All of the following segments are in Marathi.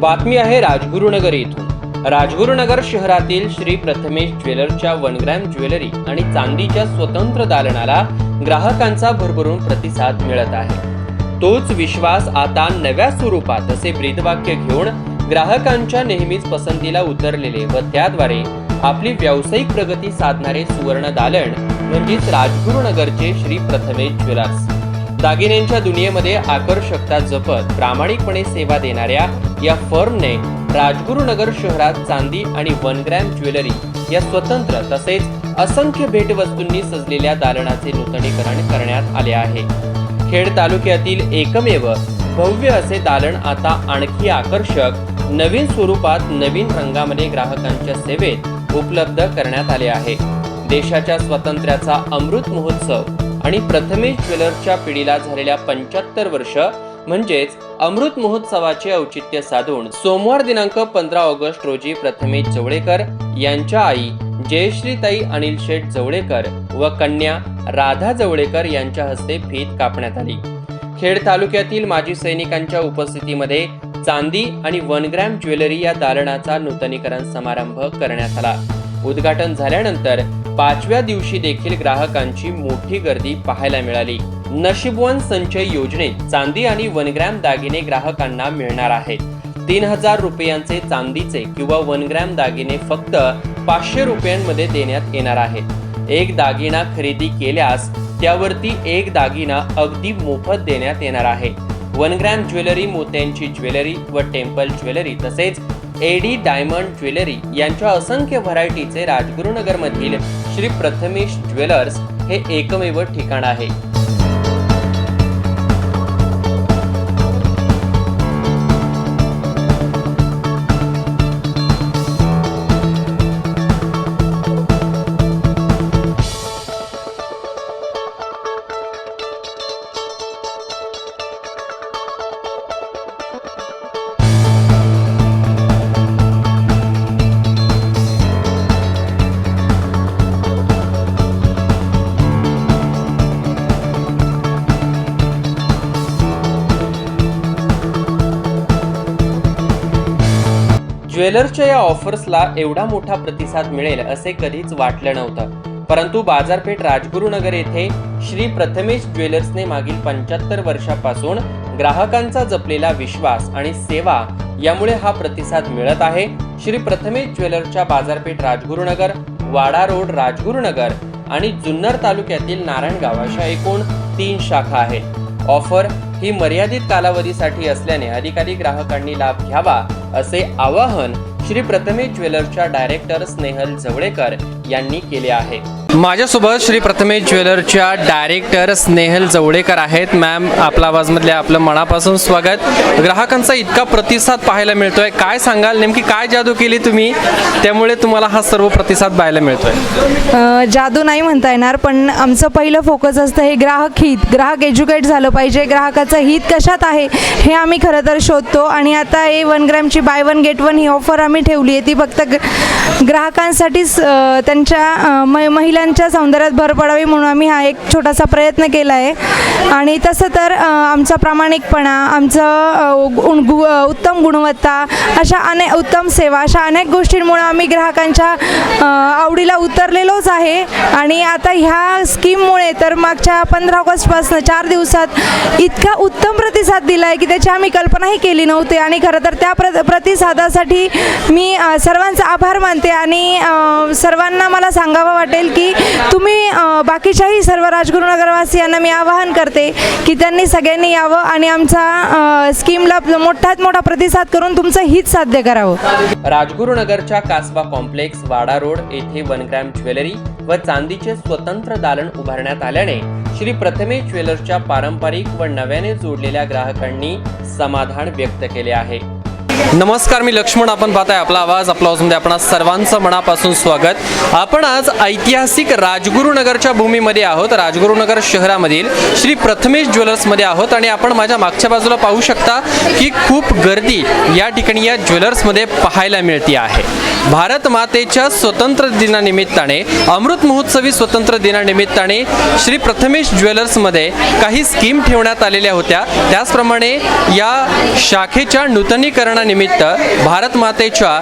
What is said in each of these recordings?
बातमी आहे राजगुरुनगर येथून राजगुरुनगर शहरातील श्री प्रथमेश ज्वेलरच्या वनग्रॅम ज्वेलरी आणि चांदीच्या स्वतंत्र दालनाला ग्राहकांचा भरभरून प्रतिसाद मिळत आहे. तोच विश्वास आता नव्या स्वरूपात असे ब्रीदवाक्य घेऊन ग्राहकांच्या नेहमीच पसंतीला उतरलेले व त्याद्वारे आपली व्यावसायिक प्रगती साधणारे सुवर्ण दालन म्हणजेच राजगुरुनगरचे श्री प्रथमेश ज्वेलर्स. दागिन्यांच्या दुनियेमध्ये आकर्षकता जपत प्रामाणिकपणे सेवा देणाऱ्या या फर्मने राजगुरुनगर शहरात चांदी आणि वन ग्रॅम ज्वेलरी या स्वतंत्र तसेच असंख्य भेटवस्तूंनी सजलेल्या दालनाचे नूतनीकरण करण्यात आले आहे. खेड तालुक्यातील एकमेव भव्य असे दालन आता आणखी आकर्षक नवीन स्वरूपात नवीन रंगामध्ये ग्राहकांच्या सेवेत उपलब्ध करण्यात आले आहे. देशाच्या स्वातंत्र्याचा अमृत महोत्सव आणि प्रथमेश ज्वेलर्सच्या पिढीला झालेल्या पंच्याहत्तर वर्ष म्हणजेच अमृत महोत्सवाचे औचित्य साधून सोमवार दिनांक पंधरा ऑगस्ट रोजी प्रथमेश जवळेकर यांच्या आई जयश्रीताई अनिल शेठ जवळेकर व कन्या राधा जवळेकर यांच्या हस्ते फीत कापण्यात आली. खेड तालुक्यातील माजी सैनिकांच्या उपस्थितीमध्ये चांदी आणि वन ग्रॅम ज्वेलरी या दालनाचा नूतनीकरण समारंभ करण्यात आला. उद्घाटन झाल्यानंतर पाचव्या दिवशी देखील ग्राहकांची मोठी गर्दी पाहायला मिळाली. नशीबवान संचय योजनेत चांदी आणि वन ग्रॅम दागिने ग्राहकांना मिळणार आहेत. तीन हजार रुपयांचे चांदीचे किंवा वन ग्रॅम दागिने फक्त पाचशे रुपयांमध्ये देण्यात येणार आहेत. एक दागिना खरेदी केल्यास त्यावरती एक दागिना अगदी मोफत देण्यात येणार आहे. वन ग्रॅम ज्वेलरी मोत्यांची ज्वेलरी व टेम्पल ज्वेलरी तसेच एडी डायमंड ज्वेलरी यांच्या असंख्य व्हरायटीचे राजगुरुनगरमधील श्री प्रथमेश ज्वेलर्स हे एकमेव ठिकाण आहे. ज्वेलर्सच्या या ऑफर्सला एवढा मोठा प्रतिसाद मिळेल असे कधीच वाटलं नव्हतं. परंतु बाजारपेठ राजगुरुनगर येथे श्री प्रथमेश ज्वेलर्सने मागील पंच्याहत्तर वर्षापासून ग्राहकांचा जपलेला विश्वास आणि सेवा यामुळे हा प्रतिसाद मिळत आहे. श्री प्रथमेश ज्वेलर्सच्या बाजारपेठ राजगुरुनगर वाडा रोड राजगुरुनगर आणि जुन्नर तालुक्यातील नारायणगाव अशा एकूण तीन शाखा आहेत. ऑफर ही मर्यादित कालावधीसाठी असल्याने अधिकारी ग्राहकांनी लाभ घ्यावा असे आवाहन श्री प्रथमे ज्वेलर्सच्या डायरेक्टर स्नेहल जवळेकर यांनी केले आहे. माझ्यासोबत श्री प्रथमेश ज्वेलरच्या डायरेक्टर स्नेहल जवळेकर आहेत. मॅम आपला आवाजमधले आपलं मनापासून स्वागत. ग्राहकांचा इतका प्रतिसाद पाहायला मिळतोय. काय सांगाल? नेमकी काय जादू केली तुम्ही? त्यामुळे तुम्हाला हा सर्व प्रतिसाद पाहायला मिळतोय. जादू नाही म्हणता येणार पण आमचं पहिलं फोकस असतं हे ग्राहक हित. ग्राहक एज्युकेट झालं पाहिजे. ग्राहकाचं हित कशात आहे हे आम्ही खरं तर शोधतो. आणि आता हे वन ग्रॅमची बाय वन गेट वन ही ऑफर आम्ही ठेवली आहे. ती फक्त ग्राहकांसाठीच त्यांच्या महिला महिलांच्या सौंदर्यात भर पडावी म्हणून आम्ही हा एक छोटासा प्रयत्न केला आहे. आणि तसं तर आमचा प्रामाणिकपणा आमचं गु उत्तम गुणवत्ता अशा अनेक उत्तम सेवा अशा अनेक गोष्टींमुळे आम्ही ग्राहकांच्या आवडीला उतरलेलोच आहे. आणि आता ह्या स्कीममुळे तर मागच्या पंधरा ऑगस्टपासून चार दिवसात इतका उत्तम प्रतिसाद दिला आहे की त्याची आम्ही कल्पनाही केली नव्हती. आणि खरं तर त्या प्र प्रतिसादासाठी मी सर्वांचा आभार मानते. आणि सर्वांना मला सांगावं वाटेल की तुम्ही बाकीच्याही सर्व राजगुरुनगरवासियांना मी आवाहन करते की त्यांनी सगळ्यांनी यावं आणि आमचा स्कीमला मोठात मोठा प्रतिसाद करून तुमचं हित साध्य करावं. राजगुरुनगरच्या कासबा कॉम्प्लेक्स वाडा रोड येथे वन ग्रॅम ज्वेलरी व चांदीचे स्वतंत्र दालन उभारण्यात आल्याने श्री प्रथमे ज्वेलर्सच्या पारंपरिक व नव्याने जोडलेल्या ग्राहकांनी समाधान व्यक्त केले आहे. नमस्कार मी लक्ष्मण. आपण पाहताय आपला आवाज आपला आवाजमध्ये आपण सर्वांचं मनापासून स्वागत. आपण आज ऐतिहासिक राजगुरुनगरच्या भूमीमध्ये आहोत. राजगुरुनगर शहरामधील श्री प्रथमेश ज्वेलर्समध्ये आहोत आणि आपण माझ्या मागच्या बाजूला पाहू शकता की खूप गर्दी या ठिकाणी या ज्वेलर्समध्ये पाहायला मिळते आहे. भारत मातेच्या स्वतंत्र दिनानिमित्ताने अमृत महोत्सवी स्वतंत्र दिनानिमित्ताने श्री प्रथमेश ज्वेलर्समध्ये काही स्कीम ठेवण्यात आलेल्या होत्या. त्याचप्रमाणे या शाखेच्या नूतनीकरणाने निमित्त भारत मातेच्या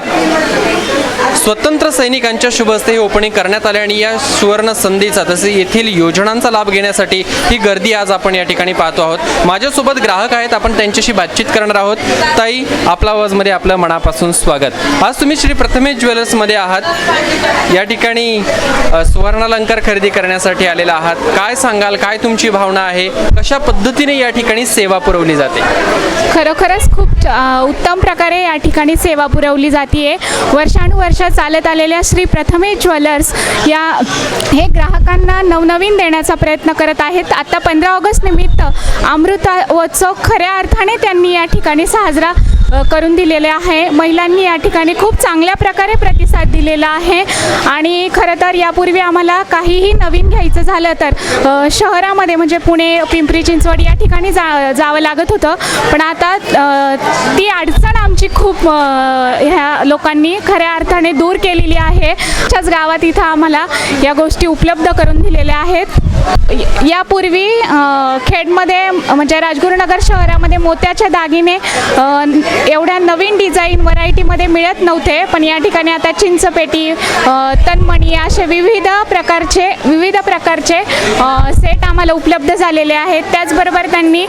स्वतंत्र सैनिकांच्या शुभ हस्ते हे ओपनिंग करण्यात आले आणि या सुवर्ण संधीचा तसे येथील योजनांचा लाभ घेण्यासाठी ही गर्दी आज आपण या ठिकाणी पाहतो आहोत. माझ्यासोबत ग्राहक आहेत आपण त्यांच्याशी बातचीत करणार आहोत. ताई आपला आवाजमध्ये आपलं मनापासून स्वागत. आज तुम्ही श्री प्रथमेश ज्वेलर्समध्ये आहात. या ठिकाणी सुवर्णालंकार खरेदी करण्यासाठी आलेला आहात. काय सांगाल काय तुमची भावना आहे? कशा पद्धतीने या ठिकाणी सेवा पुरवली जाते? खरोखरच खूप उत्तम प्रकार प्रकारे या ठिकाणी सेवा पुरवली जाते वर्षानुवर्ष चालत आलेल्या श्री प्रथमे ज्वेलर्स या हे ग्राहकांना नवनवीन देण्याचा प्रयत्न करत आहेत. आता पंधरा ऑगस्ट निमित्त अमृतोत्सव खऱ्या अर्थाने त्यांनी या ठिकाणी साजरा करून दिलेले आहे. महिलांनी या ठिकाणी खूप चांगल्या प्रकारे प्रतिसाद दिलेला आहे. आणि खरं तर यापूर्वी आम्हाला काहीही नवीन घ्यायचं झालं तर शहरामध्ये म्हणजे पुणे पिंपरी चिंचवड या ठिकाणी जा जावं लागत होतं. पण आता ती अडचण आमची खूप ह्या लोकांनी खऱ्या अर्थाने दूर केलेली आहे. त्याच गावात इथं आम्हाला या गोष्टी उपलब्ध करून दिलेल्या आहेत. यापूर्वी खेडमध्ये म्हणजे राजगुरुनगर शहरामध्ये मोत्याच्या दागिने एवढ्या नवीन डिझाईन व्हरायटीमध्ये मिळत नव्हते पण या ठिकाणी आता चिंचपेटी तनमणी असे विविध प्रकारचे विविध प्रकारचे सेट आम्हाला उपलब्ध झालेले आहेत. त्याचबरोबर त्यांनी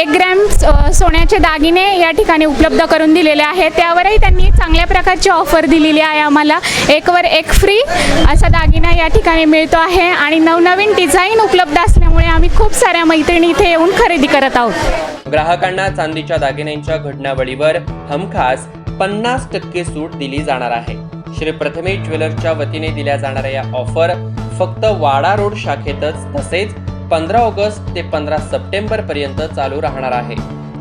एक ग्रॅम सोन्याचे दागिने या ठिकाणी उपलब्ध करून दिलेले आहेत. त्यावरही त्यांनी चांगल्या प्रकारची ऑफर दिलेली आहे आम्हाला. एकवर एक फ्री असा दागिना या ठिकाणी मिळतो आहे. आणि नवनवीन डिझाईन उपलब्ध त्यामुळे आम्ही खूप साऱ्या मैत्रिणी इथे येऊन खरेदी करत आहोत. ग्राहकांना चांदीच्या दागिन्यांच्या घडणावळीवर हमखास पन्नास टक्के सूट दिली जाणार आहे. श्री प्रथमेश ज्वेलर्सच्या वतीने दिल्या जाणाऱ्या या ऑफर फक्त वाडा रोड शाखेतच तसेच पंधरा ऑगस्ट ते पंधरा सप्टेंबर पर्यंत चालू राहणार आहे.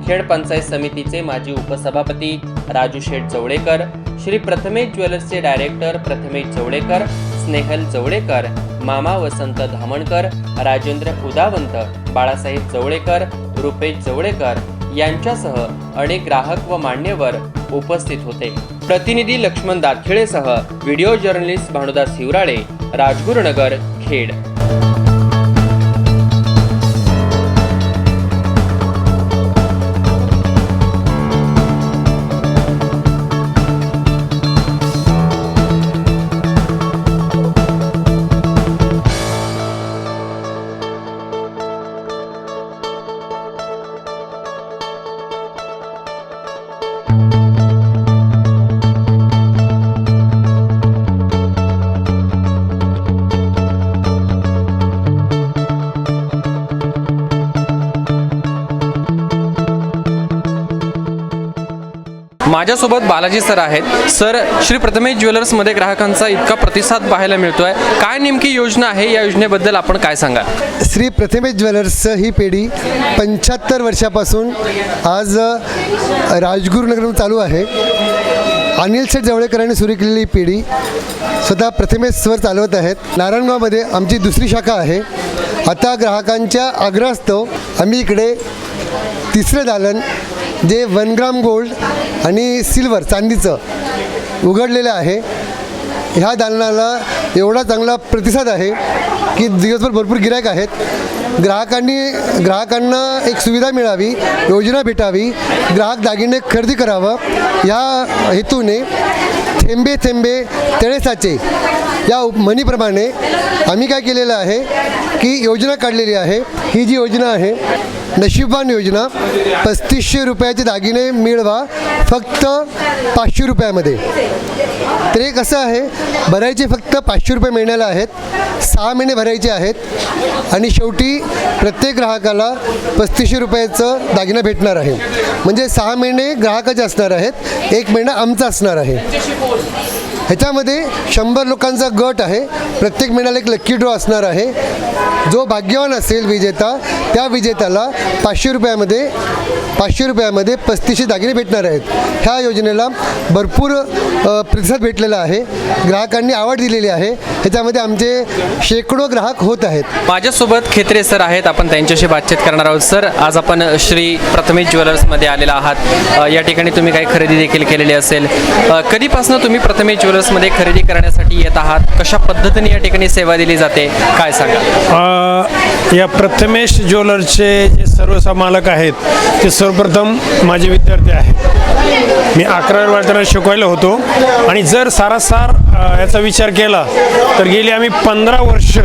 खेड पंचायत समितीचे माजी उपसभापती राजू शेठ जवळेकर श्री प्रथमेश ज्वेलर्सचे डायरेक्टर प्रथमेश जवळेकर स्नेहल जवळेकर मामा वसंत धामणकर राजेंद्र उदावंत बाळासाहेब जवळेकर रुपेश जवळेकर यांच्यासह अनेक ग्राहक व मान्यवर उपस्थित होते. प्रतिनिधी Laxman दातखिळेसह video journalist Bhanudas Hiwrale Rajgurunagar Khed. Thank you. माझ्यासोबत बालाजी सर आहेत. सर श्री प्रथमेश ज्वेलर्समध्ये ग्राहकांचा इतका प्रतिसाद पाहायला मिळतो आहे काय नेमकी योजना आहे? या योजनेबद्दल आपण काय सांगाल? श्री प्रथमेश ज्वेलर्स ही पेढी पंच्याहत्तर वर्षापासून आज राजगुरुनगर चालू आहे. अनिल शेठ जवळेकरांनी सुरू केलेली पिढी पेढी स्वतः प्रथमेश चालवत आहेत. नारायणगावमध्ये आमची दुसरी शाखा आहे. आता ग्राहकांच्या आग्रहास्तव आम्ही इकडे तिसरं दालन जे वन ग्राम गोल्ड आणि सिल्वर चांदीचं उघडलेलं आहे. ह्या दालनाला एवढा चांगला प्रतिसाद आहे की दिवसभर भरपूर गिरायक आहेत. ग्राहकांनी ग्राहकांना एक सुविधा मिळावी योजना भेटावी ग्राहक दागिने खरेदी करावं. या हेतूने थेंबे थेंबे तळेसाचे या उप- म्हणीप्रमाणे आम्ही काय केलेलं आहे की योजना काढलेली आहे. ही जी योजना आहे नशीबवान योजना. पस्तीसशे रुपयाचे दागिने मिळवा. फक्त पाचशे रुपयामध्ये. तर हे कसं आहे भरायचे फक्त पाचशे रुपये महिन्याला आहेत. सहा महिने भरायचे आहेत. आणि शेवटी प्रत्येक ग्राहकाला पस्तीसशे रुपयाचं दागिना भेटणार आहे. म्हणजे सहा महिने ग्राहकाचे असणार आहेत. एक महिना आमचा असणार आहे. ह्याच्यामध्ये शंभर लोकांचा गट आहे. प्रत्येक महिन्याला एक लक्की ड्रॉ असणार आहे. जो भाग्यवान असेल विजेता त्या विजेत्याला पाचशे रुपयामध्ये पाचशे रुपयामध्ये पस्तीसशे दागिने भेटणार आहेत. ह्या योजनेला भरपूर प्रतिसाद भेटलेला आहे. ग्राहकांनी आवड दिलेली आहे. ह्याच्यामध्ये आमचे शेकडो ग्राहक होत आहेत. माझ्यासोबत खेत्रे सर आहेत. आपण त्यांच्याशी बातचीत करणार आहोत. सर आज आपण श्री प्रथमेश ज्वेलर्समध्ये आलेला आहात. या ठिकाणी तुम्ही काही खरेदी देखील केलेली असेल. कधीपासून तुम्ही प्रथमेश ज्वेलर्समध्ये खरेदी करण्यासाठी येत आहात? कशा पद्धतीने या ठिकाणी सेवा दिली जाते? काय सांगा? या प्रथमेश ज्वेलर्सचे जे सर्व मालक आहेत ते सर्वप्रथम माझे विद्यार्थी आहेत. मी अकरा वर्षाला शिकवायला होतो. आणि जर सारासार याचा विचार केला तर गेली आम्ही पंधरा वर्ष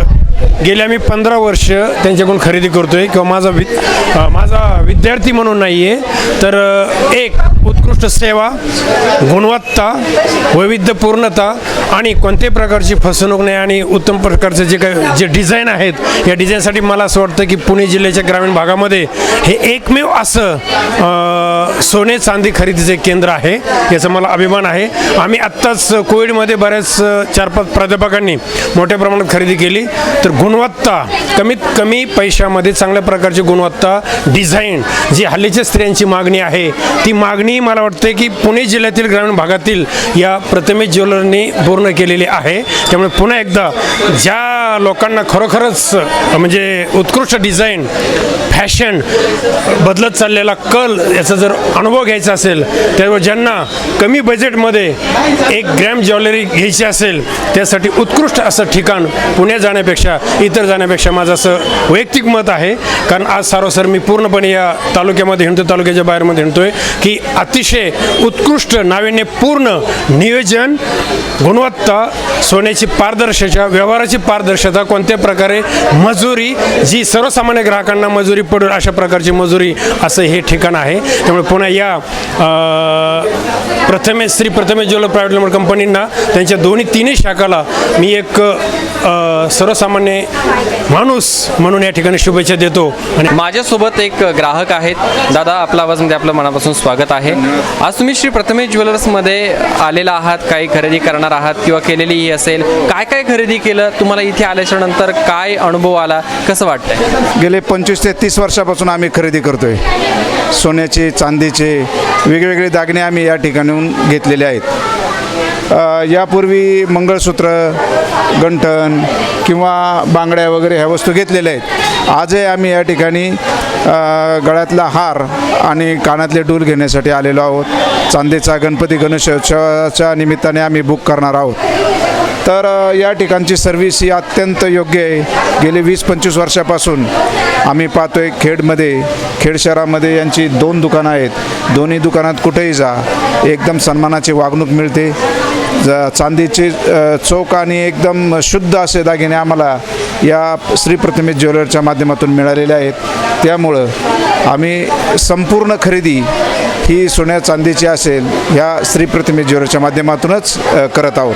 गेली आम्ही पंधरा वर्ष त्यांच्याकडून खरेदी करतोय. किंवा माझा वि माझा विद्यार्थी म्हणून नाही आहे तर एक उत्कृष्ट सेवा गुणवत्ता वैविध्यपूर्णता आणि कोणत्याही प्रकारची फसवणूक नाही आणि उत्तम प्रकारचे जे काही जे डिझाईन आहेत या डिझाईनसाठी मला असं वाटतं की पुणे जिल्ह्याच्या ग्रामीण भागामध्ये हे एकमेव असं सोने चांदी खरेदीचे केंद्र आहे याचा मला अभिमान आहे. आम्ही आत्ताच कोविडमध्ये बऱ्याच चार पाच प्राध्यापकांनी मोठ्या प्रमाणात खरेदी केली. तर गुणवत्ता कमीत कमी पैशामध्ये चांगल्या प्रकारची गुणवत्ता डिझाईन जी हल्लीच्या स्त्रियांची मागणी आहे ती मागणी मला वाटते की पुणे जिल्ह्यातील ग्रामीण भागातील या प्रथमेश ज्वेलरनी पूर्ण केलेली आहे. त्यामुळे पुन्हा एकदा ज्या लोकांना खरोखरच म्हणजे उत्कृष्ट डिझाईन फॅशन बदलत चाललेला कल याचा जर अनुभव घ्यायचा असेल त्यावर ज्यांना कमी बजेटमध्ये एक ग्रॅम ज्वेलरी घ्यायची असेल त्यासाठी उत्कृष्ट असं ठिकाण पुण्यात जाण्यापेक्षा इतर जाण्यापेक्षा माझं असं वैयक्तिक मत आहे. कारण आज सारोसर मी पूर्णपणे या तालुक्यामध्ये हिंडतो तालुक्याच्या बाहेरमध्ये हिंडतोय की अतिशय उत्कृष्ट नाविन्यपूर्ण नियोजन गुणवत्ता सोन्याची पारदर्शकता व्यवहाराची पारदर्शकता कोणत्या प्रकारे मजुरी जी सर्वसामान्य ग्राहकांना मजुरी पडून अशा प्रकारची मजुरी असं हे ठिकाण आहे. त्यामुळे पुन्हा या प्रथमे Prathamesh Shri Prathamesh jeweller private limited कंपनींना त्यांच्या दोन्ही तिन्ही शाखाला मी एक सर्वसामान्य माणूस म्हणून या ठिकाणी शुभेच्छा देतो. आणि माझ्यासोबत एक ग्राहक आहेत. दादा आपल्या आवाजमध्ये आपलं मनापासून स्वागत आहे. आज तुम्ही श्री प्रथमेश ज्वेलर्समध्ये आलेला आहात काही खरेदी करणार आहात किंवा केलेलीही असेल. काय काय खरेदी केलं? तुम्हाला इथे आल्याच्यानंतर काय अनुभव आला? कसं वाटतंय? गेले पंचवीस ते तीस वर्षापासून आम्ही खरेदी करतोय. सोन्याचे चांदीचे वेगवेगळे दागिने आम्ही या ठिकाणून घेतलेले आहेत. यापूर्वी मंगळसूत्र गंठण किंवा बांगड्या वगैरे ह्या वस्तू घेतलेल्या आहेत. आजही आम्ही या ठिकाणी गळ्यातला हार आणि कानातले डूल घेण्यासाठी आलेलो आहोत. चांदीचा गणपती गणेशोत्सवाच्या निमित्ताने आम्ही बुक करणार आहोत. तर या ठिकाणची सर्व्हिस ही अत्यंत योग्य आहे. गेले वीस पंचवीस वर्षापासून आम्ही पाहतोय खेडमध्ये खेड शहरामध्ये यांची दोन दुकानं आहेत. दोन्ही दुकानात कुठेही जा एकदम सन्मानाची वागणूक मिळते. चांदीची अ, चौक आणि एकदम शुद्ध असे दागिने आम्हाला या श्री प्रतिमेश ज्वेलरच्या माध्यमातून मिळालेले आहेत. त्यामुळं आम्ही संपूर्ण खरेदी ही सोन्या चांदीची असेल ह्या श्री प्रतिमेश ज्वेलरच्या माध्यमातूनच करत आहोत.